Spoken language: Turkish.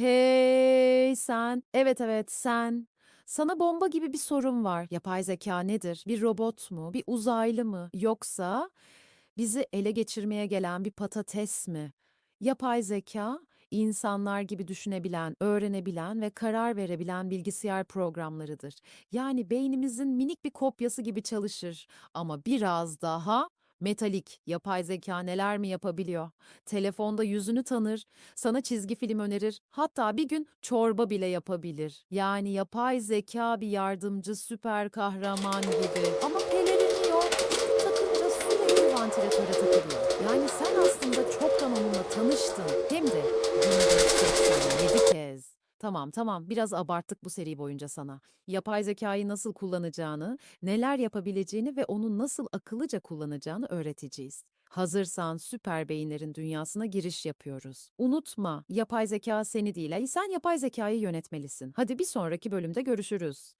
Hey sen. Evet evet sen. Sana bomba gibi bir sorum var. Yapay zeka nedir? Bir robot mu? Bir uzaylı mı? Yoksa bizi ele geçirmeye gelen bir patates mi? Yapay zeka, insanlar gibi düşünebilen, öğrenebilen ve karar verebilen bilgisayar programlarıdır. Yani beynimizin minik bir kopyası gibi çalışır ama biraz daha metalik. Yapay zeka neler mi yapabiliyor? Telefonda yüzünü tanır, sana çizgi film önerir, hatta bir gün çorba bile yapabilir. Yani yapay zeka bir yardımcı süper kahraman gibi. Ama pelerini yok. Takınca sürekli vantilatöre takılıyor. Yani sen aslında çoktan onunla tanıştın. Hem de 1487 kez. Tamam tamam biraz abarttık bu seri boyunca sana. Yapay zekayı nasıl kullanacağını, neler yapabileceğini ve onu nasıl akıllıca kullanacağını öğreteceğiz. Hazırsan süper beyinlerin dünyasına giriş yapıyoruz. Unutma, yapay zeka seni değil, sen yapay zekayı yönetmelisin. Hadi bir sonraki bölümde görüşürüz.